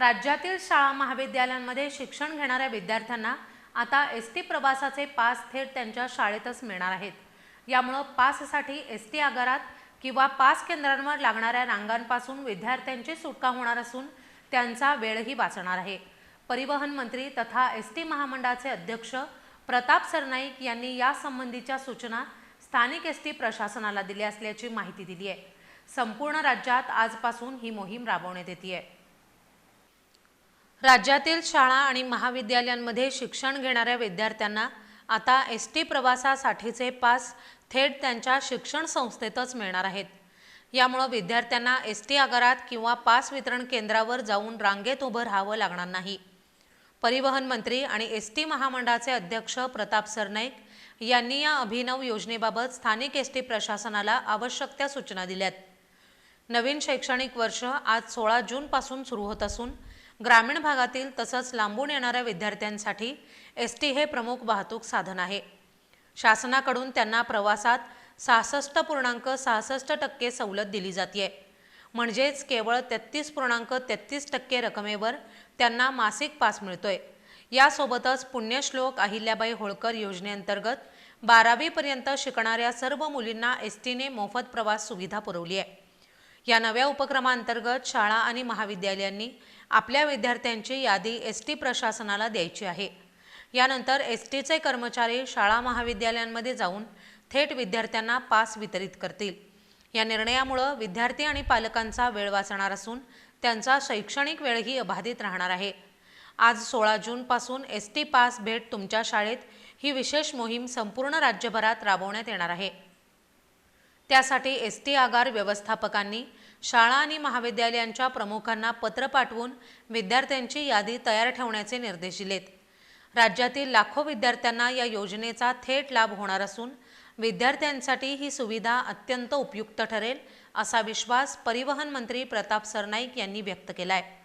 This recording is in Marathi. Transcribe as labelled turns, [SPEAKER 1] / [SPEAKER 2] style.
[SPEAKER 1] राज्यातील शाळा महाविद्यालयांमध्ये शिक्षण घेणाऱ्या विद्यार्थ्यांना आता एस टी प्रवासाचे पास थेट त्यांच्या शाळेतच मिळणार आहेत. यामुळं पाससाठी एस टी आगारात किंवा पास केंद्रांवर लागणाऱ्या रांगांपासून विद्यार्थ्यांची सुटका होणार असून त्यांचा वेळही वाचणार आहे. परिवहन मंत्री तथा एस टी महामंडळाचे अध्यक्ष प्रताप सरनाईक यांनी यासंबंधीच्या सूचना स्थानिक एस टी प्रशासनाला दिल्या असल्याची माहिती दिली आहे संपूर्ण राज्यात आजपासून ही मोहीम राबवण्यात येते आहे राज्यातील शाळा आणि महाविद्यालयांमध्ये शिक्षण घेणाऱ्या विद्यार्थ्यांना आता एस टी प्रवासासाठीचे पास थेट त्यांच्या शिक्षण संस्थेतच मिळणार आहेत. यामुळं विद्यार्थ्यांना एस टी आगारात किंवा पास वितरण केंद्रावर जाऊन रांगेत उभं राहावं लागणार नाही. परिवहन मंत्री आणि एस टी महामंडळाचे अध्यक्ष प्रताप सरनाईक यांनी या अभिनव योजनेबाबत स्थानिक एस टी प्रशासनाला आवश्यक त्या सूचना दिल्यात. नवीन शैक्षणिक वर्ष आज सोळा जूनपासून सुरू होत असून ग्रामीण भागातील तसंच लांबून येणाऱ्या विद्यार्थ्यांसाठी एस टी हे प्रमुख वाहतूक साधन आहे. शासनाकडून त्यांना प्रवासात सहासष्ट पूर्णांक सहासष्ट टक्के सवलत दिली जाते म्हणजेच केवळ तेहतीस पूर्णांक तेहतीस टक्के रकमेवर त्यांना मासिक पास मिळतोय. यासोबतच पुण्यश्लोक अहिल्याबाई होळकर योजनेअंतर्गत बारावीपर्यंत शिकणाऱ्या सर्व मुलींना एस टीने मोफत प्रवास सुविधा पुरवली आहे या नव्या उपक्रमांतर्गत शाळा आणि महाविद्यालयांनी आपल्या विद्यार्थ्यांची यादी एस टी प्रशासनाला द्यायची आहे. यानंतर एस टीचे कर्मचारी शाळा महाविद्यालयांमध्ये जाऊन थेट विद्यार्थ्यांना पास वितरित करतील. या निर्णयामुळं विद्यार्थी आणि पालकांचा वेळ वाचणार असून त्यांचा शैक्षणिक वेळही अबाधित राहणार आहे. आज सोळा जूनपासून एस टी पास भेट तुमच्या शाळेत ही विशेष मोहीम संपूर्ण राज्यभरात राबवण्यात येणार आहे. त्यासाठी एस टी आगार व्यवस्थापकांनी शाळा आणि महाविद्यालयांच्या प्रमुखांना पत्र पाठवून विद्यार्थ्यांची यादी तयार ठेवण्याचे निर्देश दिलेत. राज्यातील लाखो विद्यार्थ्यांना या योजनेचा थेट लाभ होणार असून विद्यार्थ्यांसाठी ही सुविधा अत्यंत उपयुक्त ठरेल असा विश्वास परिवहन मंत्री प्रताप सरनाईक यांनी व्यक्त केला आहे